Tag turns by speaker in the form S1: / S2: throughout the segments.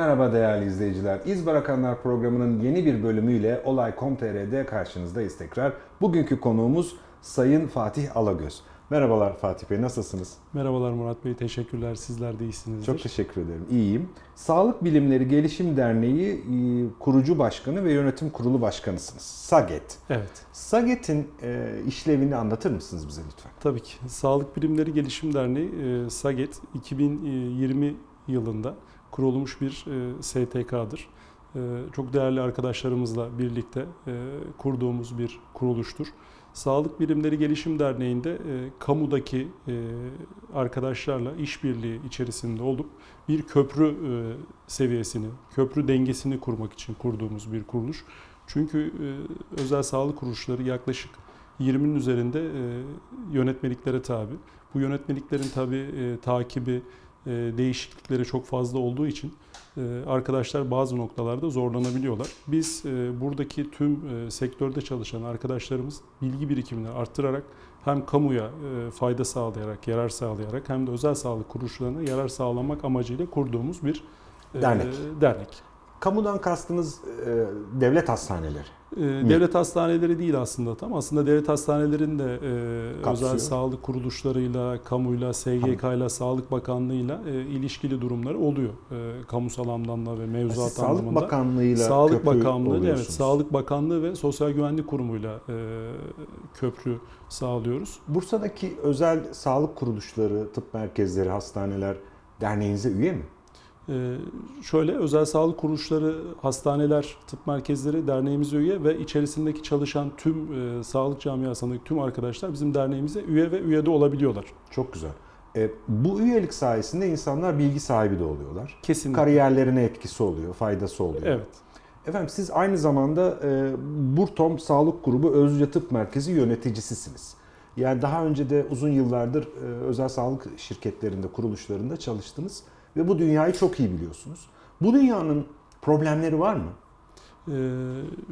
S1: Merhaba değerli izleyiciler. İz Bırakanlar programının yeni bir bölümüyle Olay.com.tr'de karşınızdayız tekrar. Bugünkü konuğumuz Sayın Fatih Alagöz. Merhabalar Fatih Bey, nasılsınız?
S2: Merhabalar Murat Bey, teşekkürler. Sizler de iyisinizdir.
S1: Çok teşekkür ederim, iyiyim. Sağlık Bilimleri Gelişim Derneği e, kurucu başkanı ve yönetim kurulu başkanısınız. SAGET.
S2: Evet,
S1: SAGET'in e, işlevini anlatır mısınız bize lütfen?
S2: tabii ki. Sağlık Bilimleri Gelişim Derneği, e, SAGET, 2020 yılında kurulmuş bir e, STK'dır. E, Çok değerli arkadaşlarımızla birlikte e, kurduğumuz bir kuruluştur. Sağlık Bilimleri Gelişim Derneği'nde e, kamudaki e, arkadaşlarla işbirliği içerisinde olup bir köprü e, seviyesini, köprü dengesini kurmak için kurduğumuz bir kuruluş. Çünkü e, özel sağlık kuruluşları yaklaşık 20'nin üzerinde e, yönetmeliklere tabi. Bu yönetmeliklerin tabi e, takibi, değişiklikleri çok fazla olduğu için e, arkadaşlar bazı noktalarda zorlanabiliyorlar. Biz e, buradaki tüm e, sektörde çalışan arkadaşlarımız bilgi birikimini arttırarak hem kamuya fayda sağlayarak, yarar sağlayarak hem de özel sağlık kuruluşlarına yarar sağlamak amacıyla kurduğumuz bir
S1: Dernek.
S2: dernek.
S1: Kamudan kastınız e, devlet hastaneleri.
S2: Ee, Devlet hastaneleri değil aslında tam. Aslında devlet hastanelerinde e,
S1: Kapsıyor.
S2: özel sağlık kuruluşlarıyla, kamuyla, SGK ile, Sağlık Bakanlığı'yla e, ilişkili durumları oluyor. E, kamusal anlamda ve
S1: Siz
S2: mevzuat
S1: Sağlık
S2: anlamında.
S1: Bakanlığı'yla
S2: Sağlık
S1: köprü
S2: Bakanlığı, evet,
S1: oluyorsunuz.
S2: Sağlık Bakanlığı ve Sosyal Güvenlik Kurumu'yla e, köprü sağlıyoruz.
S1: Bursa'daki özel sağlık kuruluşları, tıp merkezleri, hastaneler derneğinize üye mi?
S2: Ee, şöyle özel sağlık kuruluşları, hastaneler, tıp merkezleri derneğimize üye ve içerisindeki çalışan tüm e, sağlık camiasındaki tüm arkadaşlar bizim derneğimize üye ve üye de olabiliyorlar.
S1: Çok güzel. E, bu üyelik sayesinde insanlar bilgi sahibi de oluyorlar.
S2: Kesinlikle.
S1: Kariyerlerine etkisi oluyor, faydası oluyor.
S2: Evet.
S1: Efendim siz aynı zamanda e, Burtom Sağlık Grubu Özce Tıp Merkezi yöneticisisiniz. Yani daha önce de uzun yıllardır e, özel sağlık şirketlerinde, kuruluşlarında çalıştınız ve bu dünyayı çok iyi biliyorsunuz. Bu dünyanın problemleri var mı?
S2: Ee,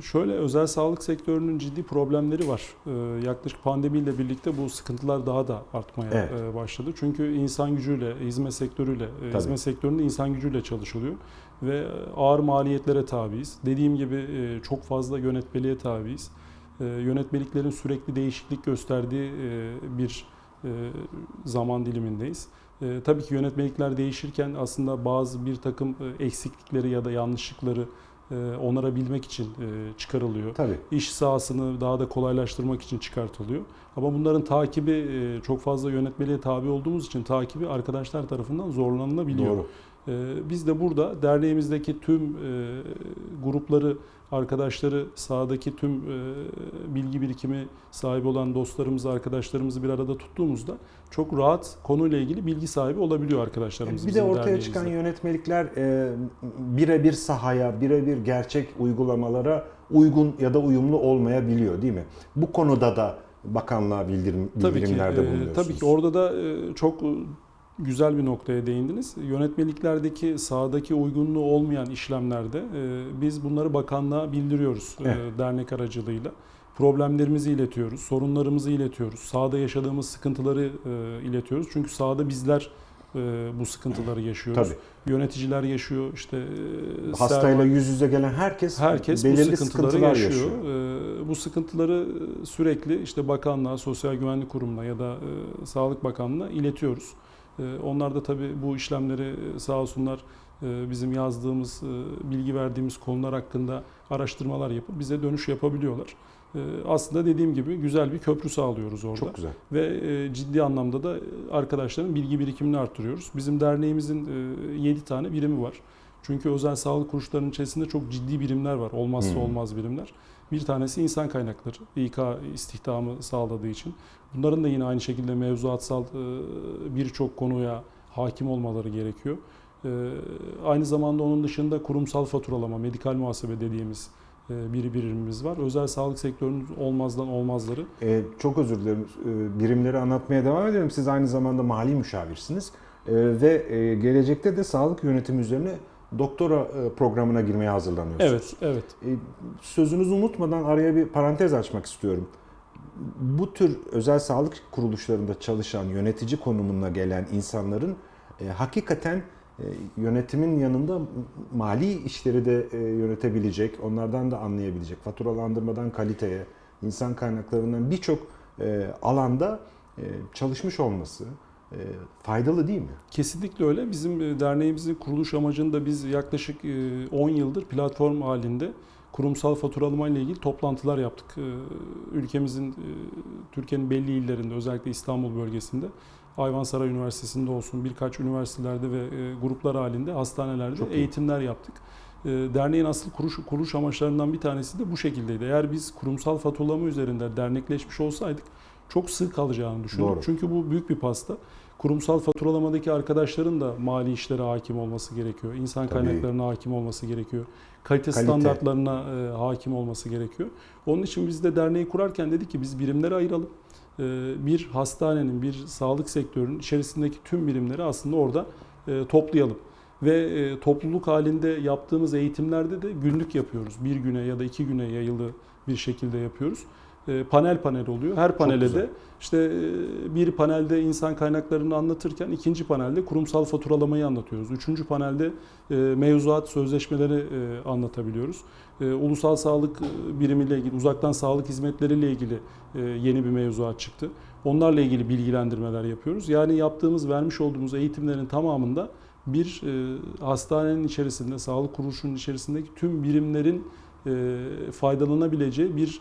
S2: şöyle özel sağlık sektörünün ciddi problemleri var. Ee, yaklaşık pandemiyle birlikte bu sıkıntılar daha da artmaya
S1: Evet.
S2: e, başladı. Çünkü insan gücüyle, hizmet sektörüyle, e,
S1: Tabii.
S2: hizmet sektöründe insan gücüyle çalışılıyor ve ağır maliyetlere tabiiz. Dediğim gibi e, çok fazla yönetmeliğe tabiiz. E, Yönetmeliklerin sürekli değişiklik gösterdiği e, bir e, zaman dilimindeyiz. E, Tabii ki yönetmelikler değişirken aslında bazı bir takım e, eksiklikleri ya da yanlışlıkları e, onarabilmek için e, çıkarılıyor.
S1: Tabii.
S2: İş sahasını daha da kolaylaştırmak için çıkartılıyor. Ama bunların takibi e, çok fazla yönetmeliğe tabi olduğumuz için takibi arkadaşlar tarafından zorlanılabiliyor.
S1: Doğru.
S2: E, Biz de burada derneğimizdeki tüm e, grupları, arkadaşları, sahadaki tüm e, bilgi birikimi sahibi olan dostlarımızı, arkadaşlarımızı bir arada tuttuğumuzda çok rahat konuyla ilgili bilgi sahibi olabiliyor arkadaşlarımız.
S1: Bir de ortaya çıkan yönetmelikler e, birebir sahaya, birebir gerçek uygulamalara uygun ya da uyumlu olmayabiliyor değil mi? Bu konuda da bakanlığa bildirim,
S2: Tabii ki,
S1: bildirimlerde bulunuyorsunuz.
S2: tabii ki orada da çok güzel bir noktaya değindiniz. Yönetmeliklerdeki sahadaki uygunluğu olmayan işlemlerde e, biz bunları bakanlığa bildiriyoruz e, dernek aracılığıyla. Problemlerimizi iletiyoruz, sorunlarımızı iletiyoruz, sahada yaşadığımız sıkıntıları e, iletiyoruz. Çünkü sahada bizler e, bu sıkıntıları yaşıyoruz.
S1: Tabii.
S2: Yöneticiler yaşıyor, işte e,
S1: Hastayla
S2: sermaye-
S1: yüz yüze gelen herkes,
S2: Herkes bu
S1: belirli
S2: sıkıntıları
S1: sıkıntılar
S2: yaşıyor.
S1: yaşıyor.
S2: Ee, bu sıkıntıları sürekli işte bakanlığa, Sosyal Güvenlik Kurumu'na ya da e, Sağlık Bakanlığı'na iletiyoruz. Ee, onlar da tabii bu işlemleri e, sağ olsunlar e, bizim yazdığımız, e, bilgi verdiğimiz konular hakkında araştırmalar yapıp bize dönüş yapabiliyorlar. Ee, aslında dediğim gibi güzel bir köprü sağlıyoruz orada
S1: Çok güzel.
S2: ve ciddi anlamda da arkadaşların bilgi birikimini arttırıyoruz. Bizim derneğimizin 7 tane birimi var. Çünkü özel sağlık kuruluşlarının içerisinde çok ciddi birimler var. Olmazsa
S1: Hmm.
S2: olmaz birimler. Bir tanesi insan kaynakları. İK istihdamı sağladığı için. Bunların da yine aynı şekilde mevzuatsal e, birçok konuya hakim olmaları gerekiyor. E, Aynı zamanda onun dışında kurumsal faturalama, medikal muhasebe dediğimiz e, bir birimimiz var. Özel sağlık sektörünün olmazdan olmazları.
S1: Ee, çok özür dilerim. Birimleri anlatmaya devam edelim. Siz aynı zamanda mali müşavirsiniz. Ve gelecekte de sağlık yönetimi üzerine doktora e, programına girmeye hazırlanıyorsunuz.
S2: Evet, evet.
S1: E, Sözünüzü unutmadan araya bir parantez açmak istiyorum. Bu tür özel sağlık kuruluşlarında çalışan yönetici konumuna gelen insanların e, hakikaten yönetimin yanında mali işleri de yönetebilecek, onlardan da anlayabilecek, faturalandırmadan kaliteye, insan kaynaklarından birçok alanda çalışmış olması faydalı değil mi?
S2: Kesinlikle öyle. Bizim e, derneğimizin kuruluş amacında biz yaklaşık e, 10 yıldır platform halinde kurumsal faturalama ile ilgili toplantılar yaptık. E, Ülkemizin, e, Türkiye'nin belli illerinde özellikle İstanbul bölgesinde Ayvansaray Üniversitesi'nde olsun birkaç üniversitelerde ve e, gruplar halinde hastanelerde
S1: Çok iyi.
S2: eğitimler yaptık. E, Derneğin asıl kuruş, kuruluş amaçlarından bir tanesi de bu şekildeydi. Eğer biz kurumsal faturalama üzerinde dernekleşmiş olsaydık çok sığ kalacağını düşünüyorum.
S1: Doğru.
S2: Çünkü bu büyük bir pasta. Kurumsal faturalamadaki arkadaşların da mali işlere hakim olması gerekiyor. İnsan
S1: Tabii.
S2: kaynaklarına hakim olması gerekiyor. Kalite,
S1: Kalite.
S2: standartlarına e, hakim olması gerekiyor. Onun için biz de derneği kurarken dedik ki biz birimlere ayıralım. E, bir hastanenin, bir sağlık sektörünün içerisindeki tüm birimleri aslında orada e, toplayalım. Ve topluluk halinde yaptığımız eğitimlerde de günlük yapıyoruz. Bir güne ya da iki güne yayılı bir şekilde yapıyoruz. E, panel panel oluyor. Her panele de işte e, bir panelde insan kaynaklarını anlatırken ikinci panelde kurumsal faturalamayı anlatıyoruz. Üçüncü panelde e, mevzuat sözleşmeleri anlatabiliyoruz. Ulusal sağlık birimiyle ilgili, uzaktan sağlık hizmetleriyle ilgili yeni bir mevzuat çıktı. Onlarla ilgili bilgilendirmeler yapıyoruz. Yani yaptığımız, vermiş olduğumuz eğitimlerin tamamında bir hastanenin içerisinde, sağlık kuruluşunun içerisindeki tüm birimlerin faydalanabileceği bir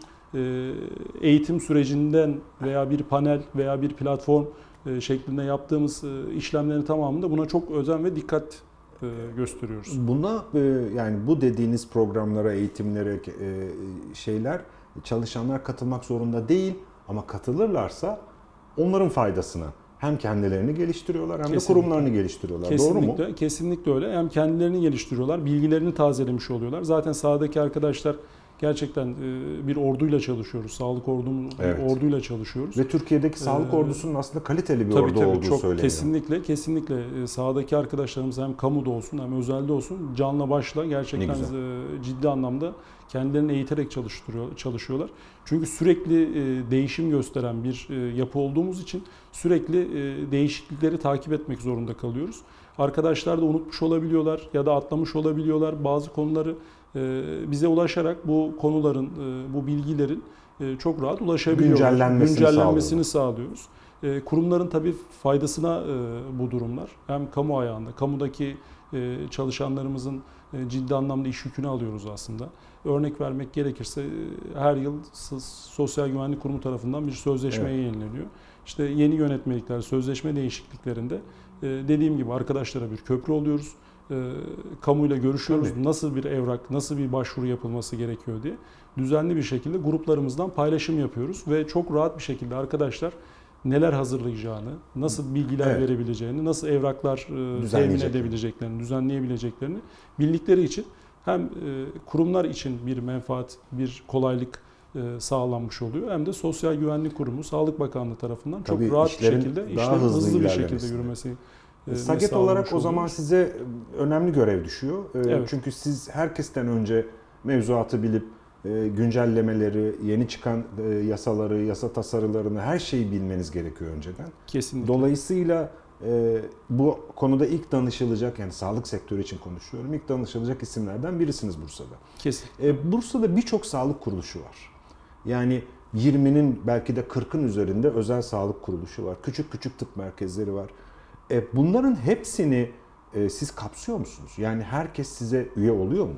S2: eğitim sürecinden veya bir panel veya bir platform e, şeklinde yaptığımız e, işlemlerin tamamında buna çok özen ve dikkat e, gösteriyoruz.
S1: Buna e, yani bu dediğiniz programlara, eğitimlere e, şeyler çalışanlar katılmak zorunda değil ama katılırlarsa onların faydasına hem kendilerini geliştiriyorlar hem de
S2: Kesinlikle.
S1: kurumlarını geliştiriyorlar. Doğru mu?
S2: Kesinlikle, kesinlikle öyle. Hem kendilerini geliştiriyorlar, bilgilerini tazelemiş oluyorlar. Zaten sahadaki arkadaşlar gerçekten e, bir orduyla çalışıyoruz. Sağlık ordumuz
S1: Evet.
S2: orduyla çalışıyoruz.
S1: Ve Türkiye'deki sağlık
S2: Ee,
S1: ordusunun aslında kaliteli bir
S2: Tabii
S1: ordu
S2: tabii
S1: olduğu
S2: çok
S1: söyleniyor.
S2: kesinlikle kesinlikle e, sahadaki arkadaşlarımız hem kamuda olsun hem özelde olsun canla başla gerçekten e, ciddi anlamda kendilerini eğiterek çalıştırıyor çalışıyorlar. Çünkü sürekli değişim gösteren bir yapı olduğumuz için sürekli değişiklikleri takip etmek zorunda kalıyoruz. Arkadaşlar da unutmuş olabiliyorlar ya da atlamış olabiliyorlar bazı konuları bize ulaşarak bu konuların e, bu bilgilerin e, çok rahat ulaşabiliyorlar.
S1: Güncellenmesini
S2: Güncellenmesini sağlıyoruz. E, kurumların tabii faydasına bu durumlar. Hem kamu ayağında, kamudaki çalışanlarımızın ciddi anlamda iş yükünü alıyoruz aslında. Örnek vermek gerekirse her yıl Sosyal Güvenlik Kurumu tarafından bir sözleşme
S1: Evet.
S2: yayınlanıyor. İşte yeni yönetmelikler, sözleşme değişikliklerinde dediğim gibi arkadaşlara bir köprü oluyoruz. E, kamuyla görüşüyoruz.
S1: Tabii.
S2: Nasıl bir evrak, nasıl bir başvuru yapılması gerekiyor diye. Düzenli bir şekilde gruplarımızdan paylaşım yapıyoruz ve çok rahat bir şekilde arkadaşlar neler hazırlayacağını, nasıl bilgiler
S1: Evet.
S2: verebileceğini, nasıl evraklar e, temin edebileceklerini, düzenleyebileceklerini bildikleri için hem e, kurumlar için bir menfaat, bir kolaylık e, sağlanmış oluyor hem de Sosyal Güvenlik Kurumu, Sağlık Bakanlığı tarafından çok
S1: Tabii
S2: rahat bir şekilde işlerin
S1: hızlı
S2: hızlı, bir şekilde yürümesi
S1: Saget
S2: sağlamış
S1: olarak o zaman size önemli görev düşüyor. Ee,
S2: Evet.
S1: Çünkü siz herkesten önce mevzuatı bilip e, güncellemeleri, yeni çıkan e, yasaları, yasa tasarılarını her şeyi bilmeniz gerekiyor önceden.
S2: kesinlikle
S1: Dolayısıyla e, bu konuda ilk danışılacak yani sağlık sektörü için konuşuyorum. ilk danışılacak isimlerden birisiniz Bursa'da.
S2: kesin
S1: E, Bursa'da birçok sağlık kuruluşu var. Yani 20'nin belki de 40'ın üzerinde özel sağlık kuruluşu var. Küçük küçük tıp merkezleri var. E, bunların hepsini e, siz kapsıyor musunuz? Yani herkes size üye oluyor mu?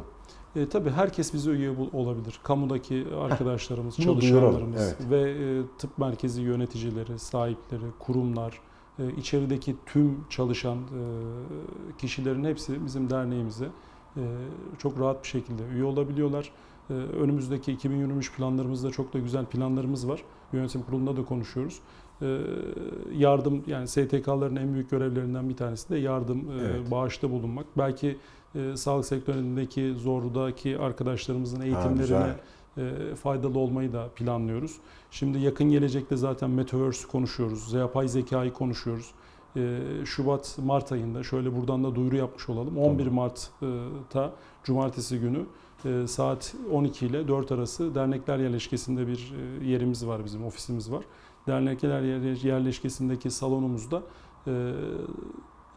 S2: E, tabii herkes bize üye olabilir. Kamudaki arkadaşlarımız,
S1: Bunu
S2: çalışanlarımız
S1: duyuralım,
S2: ve e, tıp merkezi yöneticileri, sahipleri, kurumlar, e, içerideki tüm çalışan e, kişilerin hepsi bizim derneğimize e, çok rahat bir şekilde üye olabiliyorlar. E, önümüzdeki 2023 planlarımızda çok da güzel planlarımız var. Yönetim kurulunda da konuşuyoruz. E, yardım yani STK'ların en büyük görevlerinden bir tanesi de yardım, e,
S1: Evet.
S2: bağışta bulunmak. Belki e, sağlık sektöründeki zordaki arkadaşlarımızın
S1: Ha,
S2: eğitimlerine
S1: güzel.
S2: e, faydalı olmayı da planlıyoruz. Şimdi yakın gelecekte zaten Metaverse'ü konuşuyoruz, yapay zekayı konuşuyoruz. Şubat, Mart ayında şöyle buradan da duyuru yapmış olalım. 11 Mart'ta Cumartesi günü saat 12 ile 4 arası dernekler yerleşkesinde bir yerimiz var bizim, ofisimiz var. Dernekler yer- yerleşkesindeki salonumuzda e,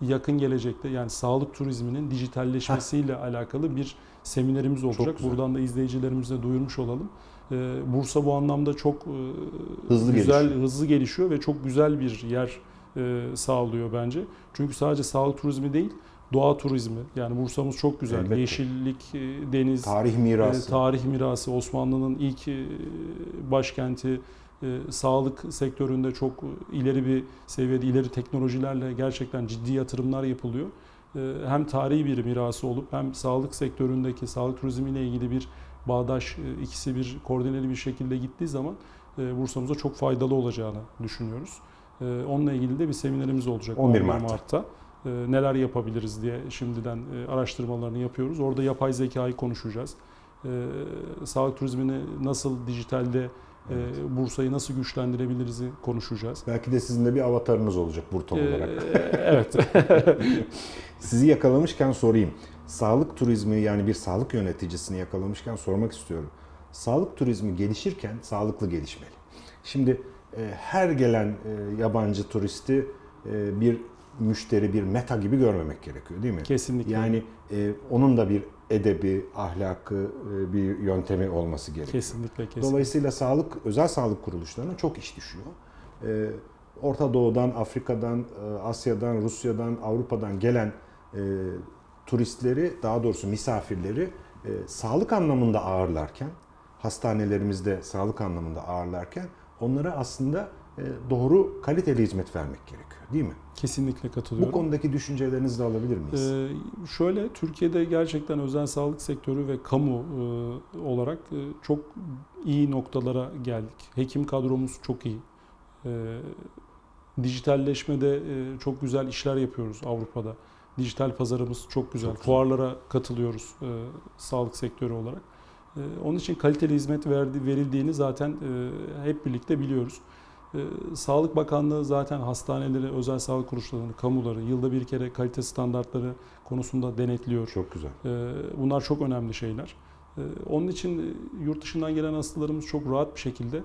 S2: yakın gelecekte yani sağlık turizminin dijitalleşmesiyle alakalı bir seminerimiz olacak. Buradan da izleyicilerimize duyurmuş olalım. Ee, Bursa bu anlamda çok e,
S1: Hızlı
S2: güzel,
S1: gelişiyor.
S2: hızlı gelişiyor ve çok güzel bir yer e, sağlıyor bence. Çünkü sadece sağlık turizmi değil, doğa turizmi. Yani Bursa'mız çok güzel.
S1: Elbette.
S2: Yeşillik, e, deniz,
S1: Tarih mirası.
S2: e, tarih mirası, Osmanlı'nın ilk e, başkenti, e, sağlık sektöründe çok ileri bir seviyede, ileri teknolojilerle gerçekten ciddi yatırımlar yapılıyor. E, Hem tarihi bir mirası olup hem sağlık sektöründeki sağlık turizmiyle ilgili bir bağdaş, e, ikisi bir koordineli bir şekilde gittiği zaman e, Bursa'mıza çok faydalı olacağını düşünüyoruz. E, Onunla ilgili de bir seminerimiz olacak
S1: 11
S2: 11
S1: Mart'ta.
S2: Mart'ta. Neler yapabiliriz diye şimdiden e, araştırmalarını yapıyoruz. Orada yapay zekayı konuşacağız. Sağlık turizmini nasıl dijitalde e, Bursa'yı nasıl güçlendirebiliriz konuşacağız.
S1: Belki de sizin de bir avatarınız olacak Burton
S2: E,
S1: olarak.
S2: evet.
S1: Sizi yakalamışken sorayım. Sağlık turizmi yani bir sağlık yöneticisini yakalamışken sormak istiyorum. Sağlık turizmi gelişirken sağlıklı gelişmeli. Şimdi e, her gelen e, yabancı turisti e, bir müşteri, bir meta gibi görmemek gerekiyor değil mi?
S2: Kesinlikle.
S1: Yani onun da bir edebi, ahlakı, e, bir yöntemi olması gerekiyor.
S2: kesinlikle kesinlikle.
S1: Dolayısıyla sağlık, özel sağlık kuruluşlarına çok iş düşüyor. Ee, Orta Doğu'dan, Afrika'dan, e, Asya'dan, Rusya'dan, Avrupa'dan gelen e, turistleri, daha doğrusu misafirleri e, sağlık anlamında ağırlarken, hastanelerimizde sağlık anlamında ağırlarken onlara aslında e, doğru kaliteli hizmet vermek gerekiyor değil mi?
S2: Kesinlikle
S1: Bu
S2: katılıyorum.
S1: konudaki düşüncelerinizi de alabilir miyiz?
S2: Ee, şöyle Türkiye'de gerçekten özel sağlık sektörü ve kamu e, olarak e, çok iyi noktalara geldik. Hekim kadromuz çok iyi. E, dijitalleşmede e, çok güzel işler yapıyoruz Avrupa'da. Dijital pazarımız çok güzel.
S1: Çok güzel.
S2: Fuarlara katılıyoruz e, sağlık sektörü olarak. E, onun için kaliteli hizmet verdi, verildiğini zaten e, hep birlikte biliyoruz. Ee, Sağlık Bakanlığı zaten hastaneleri, özel sağlık kuruluşlarını, kamuları yılda bir kere kalite standartları konusunda denetliyor.
S1: Çok güzel.
S2: Ee, Bunlar çok önemli şeyler. Ee, Onun için e, yurt dışından gelen hastalarımız çok rahat bir şekilde e,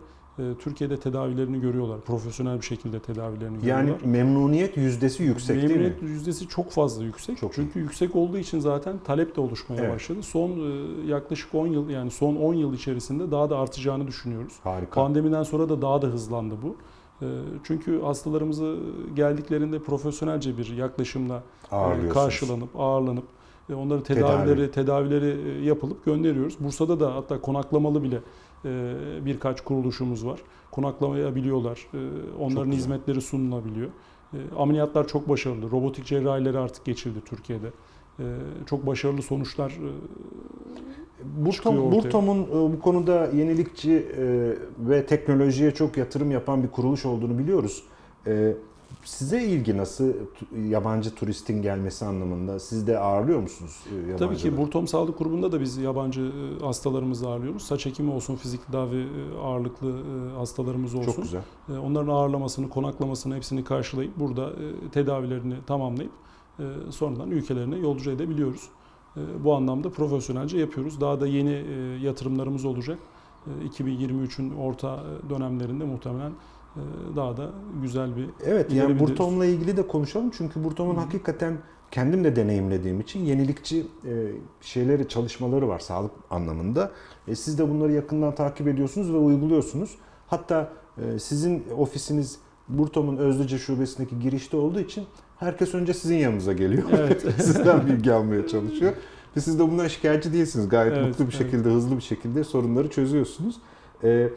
S2: Türkiye'de tedavilerini görüyorlar. Profesyonel bir şekilde tedavilerini
S1: Yani
S2: görüyorlar.
S1: memnuniyet yüzdesi yüksek değil mi?
S2: Memnuniyet yüzdesi çok fazla yüksek.
S1: Çok
S2: Çünkü yüksek olduğu için zaten talep de oluşmaya
S1: Evet.
S2: başladı. Son e, yaklaşık 10 yıl yani son 10 yıl içerisinde daha da artacağını düşünüyoruz.
S1: Harika.
S2: Pandemiden sonra da daha da hızlandı bu. Ee, Çünkü hastalarımızı geldiklerinde profesyonelce bir yaklaşımla e, karşılanıp, ağırlanıp e, onları
S1: Tedavi.
S2: tedavileri tedavileri e, yapılıp gönderiyoruz. Bursa'da da hatta konaklamalı bile e, birkaç kuruluşumuz var. Konaklamayabiliyorlar. E, Onların hizmetleri sunulabiliyor. E, Ameliyatlar çok başarılı. Robotik cerrahileri artık geçildi Türkiye'de. Çok başarılı sonuçlar e,
S1: Burtom. Burtom'un e, bu konuda yenilikçi e, ve teknolojiye çok yatırım yapan bir kuruluş olduğunu biliyoruz. E, Size ilgi nasıl yabancı turistin gelmesi anlamında? Siz de ağırlıyor musunuz e, yabancıları?
S2: Tabii ki Burtom Sağlık Grubu'nda da biz yabancı e, hastalarımızı ağırlıyoruz. Saç ekimi olsun, fizik tedavi e, ağırlıklı e, hastalarımız olsun.
S1: Çok güzel.
S2: E, Onların ağırlamasını, konaklamasını hepsini karşılayıp burada e, tedavilerini tamamlayıp e, sonradan ülkelerine yolcu edebiliyoruz. E, Bu anlamda profesyonelce yapıyoruz. Daha da yeni e, yatırımlarımız olacak. E, 2023'ün orta e, dönemlerinde muhtemelen e, daha da güzel bir
S1: Evet yani Burtom'la ilgili de konuşalım çünkü Burtom'un hakikaten kendim de deneyimlediğim için yenilikçi e, şeyleri, çalışmaları var sağlık anlamında. E, siz de bunları yakından takip ediyorsunuz ve uyguluyorsunuz. Hatta e, sizin ofisiniz Burtom'un Özlüce şubesindeki girişte olduğu için herkes önce sizin yanınıza geliyor.
S2: Evet.
S1: Sizden bilgi almaya çalışıyor. Ve siz de bundan şikayetçi değilsiniz. Gayet
S2: Evet,
S1: mutlu bir
S2: evet.
S1: şekilde, hızlı bir şekilde sorunları çözüyorsunuz. Ee,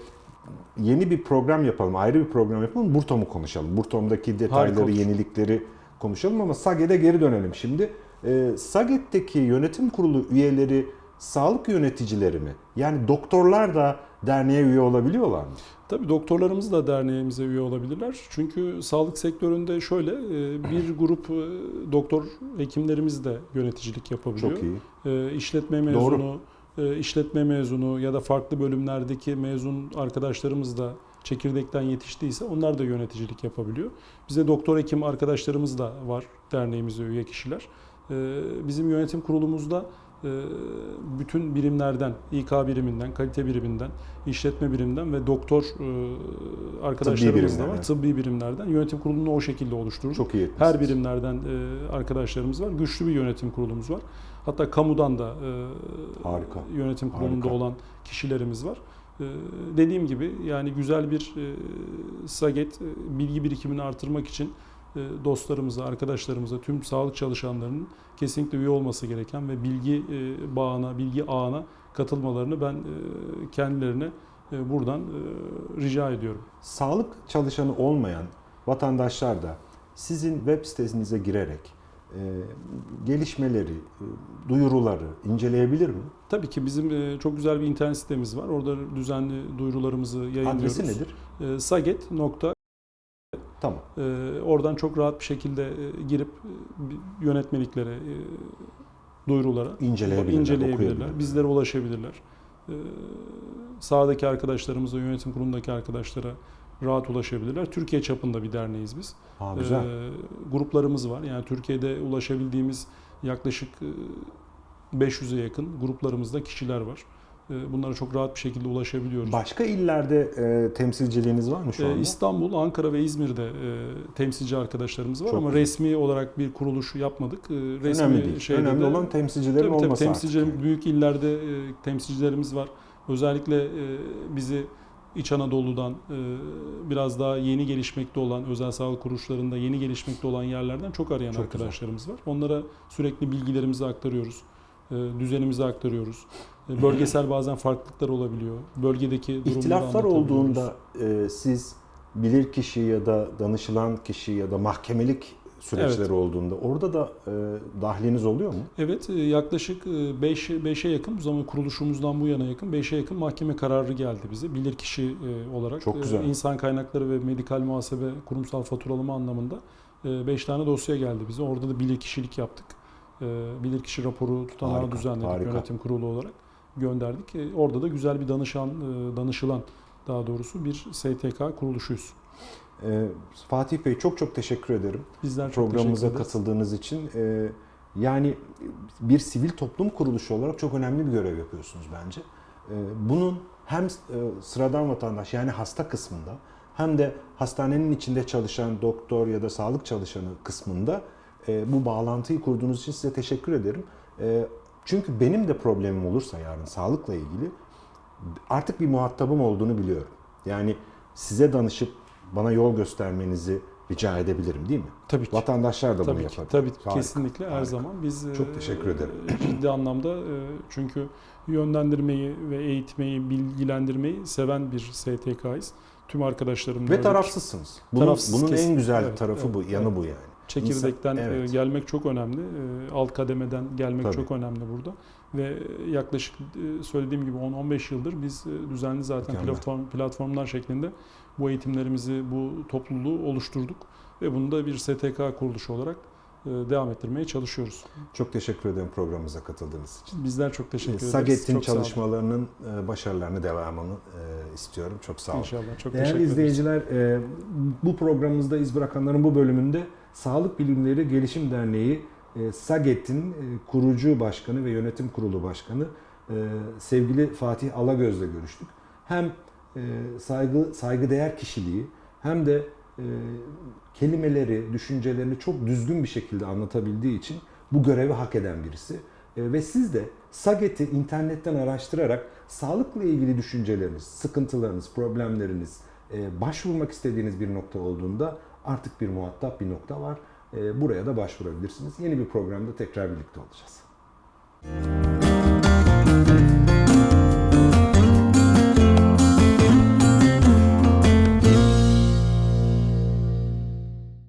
S1: yeni bir program yapalım, ayrı bir program yapalım. Burtom'u konuşalım. Burtom'daki detayları,
S2: olur.
S1: yenilikleri konuşalım ama Saget'e geri dönelim şimdi. Ee, Saget'teki yönetim kurulu üyeleri sağlık yöneticileri mi? Yani doktorlar da derneğe üye olabiliyorlar mı?
S2: Tabii doktorlarımız da derneğimize üye olabilirler. Çünkü sağlık sektöründe şöyle e, bir grup e, doktor hekimlerimiz de yöneticilik yapabiliyor.
S1: Çok iyi.
S2: E, İşletme mezunu, e, işletme mezunu ya da farklı bölümlerdeki mezun arkadaşlarımız da çekirdekten yetiştiyse onlar da yöneticilik yapabiliyor. Bize doktor hekim arkadaşlarımız da var derneğimize üye kişiler. E, Bizim yönetim kurulumuzda e, bütün birimlerden, İK biriminden, kalite biriminden, işletme biriminden ve doktor e, arkadaşlarımız da var. Tıbbi birimlerden. Yönetim kurulunu o şekilde oluşturduk.
S1: Çok iyi etmişsiniz.
S2: Her birimlerden e, arkadaşlarımız var. Güçlü bir yönetim kurulumuz var. Hatta kamudan da e,
S1: Harika.
S2: yönetim kurulunda
S1: Harika.
S2: olan kişilerimiz var. Dediğim gibi yani güzel bir SAGET bilgi birikimini artırmak için dostlarımıza, arkadaşlarımıza, tüm sağlık çalışanlarının kesinlikle üye olması gereken ve bilgi e, bağına, bilgi ağına katılmalarını ben e, kendilerine e, buradan e, rica ediyorum.
S1: Sağlık çalışanı olmayan vatandaşlar da sizin web sitenize girerek e, gelişmeleri, e, duyuruları inceleyebilir mi?
S2: Tabii ki bizim e, çok güzel bir internet sitemiz var. Orada düzenli duyurularımızı yayınlıyoruz.
S1: Adresi nedir?
S2: E, saget nokta
S1: Tamam.
S2: e, oradan çok rahat bir şekilde e, girip e, yönetmeliklere, e, duyurulara
S1: İnceleyebilirler,
S2: inceleyebilirler. Bizlere ulaşabilirler. E, sahadaki arkadaşlarımıza, yönetim kurulundaki arkadaşlara rahat ulaşabilirler. Türkiye çapında bir derneğiz biz.
S1: Ha, güzel.
S2: Ee, gruplarımız var. Yani Türkiye'de ulaşabildiğimiz yaklaşık e, 500'e yakın gruplarımızda kişiler var. Ee, Bunlara çok rahat bir şekilde ulaşabiliyoruz.
S1: Başka illerde e, temsilciliğiniz var mı şu
S2: Ee,
S1: anda?
S2: İstanbul, Ankara ve İzmir'de e, temsilci arkadaşlarımız var
S1: Çok
S2: ama
S1: güzel.
S2: resmi olarak bir kuruluş yapmadık. Ee, Resmi
S1: Önemli değil.
S2: şeyde
S1: Önemli
S2: de-
S1: olan temsilcilerin
S2: Tabii tabii
S1: olması
S2: temsilcilerim,
S1: artık.
S2: büyük illerde e, temsilcilerimiz var. Özellikle e, bizi İç Anadolu'dan e, biraz daha yeni gelişmekte olan özel sağlık kuruluşlarında yeni gelişmekte olan yerlerden çok arayan
S1: Çok
S2: arkadaşlarımız var. Onlara sürekli bilgilerimizi aktarıyoruz. e, Düzenimizi aktarıyoruz. E, Bölgesel bazen farklılıklar olabiliyor. Bölgedeki
S1: İhtilaflar olduğunda e, siz bilir kişi ya da danışılan kişi ya da mahkemelik süreçleri
S2: Evet.
S1: olduğunda orada da e, dahliniz oluyor mu?
S2: Evet e, yaklaşık 5 5'e yakın bu zaman kuruluşumuzdan bu yana yakın 5'e yakın mahkeme kararı geldi bize bilirkişi e, olarak.
S1: Çok
S2: E,
S1: güzel.
S2: İnsan kaynakları ve medikal muhasebe kurumsal faturalama anlamında 5 tane dosya geldi bize. Orada da bilirkişilik yaptık. E, Bilirkişi raporu tutanağı
S1: Harika,
S2: düzenledik
S1: harika.
S2: yönetim kurulu olarak gönderdik. E, Orada da güzel bir danışan e, danışılan daha doğrusu bir STK kuruluşuyuz.
S1: E, Fatih Bey çok çok teşekkür ederim.
S2: Bizler çok
S1: Programımıza
S2: teşekkür ederiz.
S1: katıldığınız için. E, yani bir sivil toplum kuruluşu olarak çok önemli bir görev yapıyorsunuz bence. E, bunun hem e, sıradan vatandaş yani hasta kısmında hem de hastanenin içinde çalışan doktor ya da sağlık çalışanı kısmında bu bağlantıyı kurduğunuz için size teşekkür ederim. Çünkü benim de problemim olursa yarın sağlıkla ilgili artık bir muhatabım olduğunu biliyorum. Yani size danışıp bana yol göstermenizi rica edebilirim değil mi?
S2: Tabii ki.
S1: Vatandaşlar da bunu
S2: Tabii ki,
S1: yapabilir.
S2: tabii ki.
S1: Harika,
S2: kesinlikle her
S1: harika.
S2: zaman biz
S1: Çok
S2: e,
S1: teşekkür ederim.
S2: ciddi anlamda e, çünkü yönlendirmeyi ve eğitmeyi, bilgilendirmeyi seven bir STK'yız. Tüm arkadaşlarım da
S1: Ve tarafsızsınız. Bunun,
S2: Tarafsız,
S1: bunun en güzel
S2: Evet,
S1: tarafı
S2: evet,
S1: bu, yanı
S2: evet.
S1: bu yani.
S2: Çekirdekten
S1: İnsan-
S2: e,
S1: evet.
S2: gelmek çok önemli. E, Alt kademeden gelmek
S1: Tabii.
S2: çok önemli burada. Ve e, yaklaşık söylediğim gibi 10-15 yıldır biz düzenli zaten
S1: Mükemmel.
S2: platform platformlar şeklinde bu eğitimlerimizi, bu topluluğu oluşturduk ve bunu da bir STK kuruluşu olarak devam ettirmeye çalışıyoruz.
S1: Çok teşekkür ederim programımıza katıldığınız için.
S2: Bizler çok teşekkür ederiz.
S1: Saget'in çalışmalarının başarılarını devamını istiyorum. Çok sağ olun.
S2: İnşallah. Çok
S1: Değerli
S2: teşekkür ederiz.
S1: izleyiciler, bu programımızda iz bırakanların bu bölümünde Sağlık Bilimleri Gelişim Derneği e, SAGET'in e, kurucu başkanı ve yönetim kurulu başkanı e, sevgili Fatih Alagöz'le görüştük. Hem saygı saygıdeğer kişiliği hem de kelimeleri, düşüncelerini çok düzgün bir şekilde anlatabildiği için bu görevi hak eden birisi. Ve siz de SAGET'i internetten araştırarak sağlıkla ilgili düşünceleriniz, sıkıntılarınız, problemleriniz, başvurmak istediğiniz bir nokta olduğunda artık bir muhatap bir nokta var. Ee, buraya da başvurabilirsiniz. Yeni bir programda tekrar birlikte olacağız. Müzik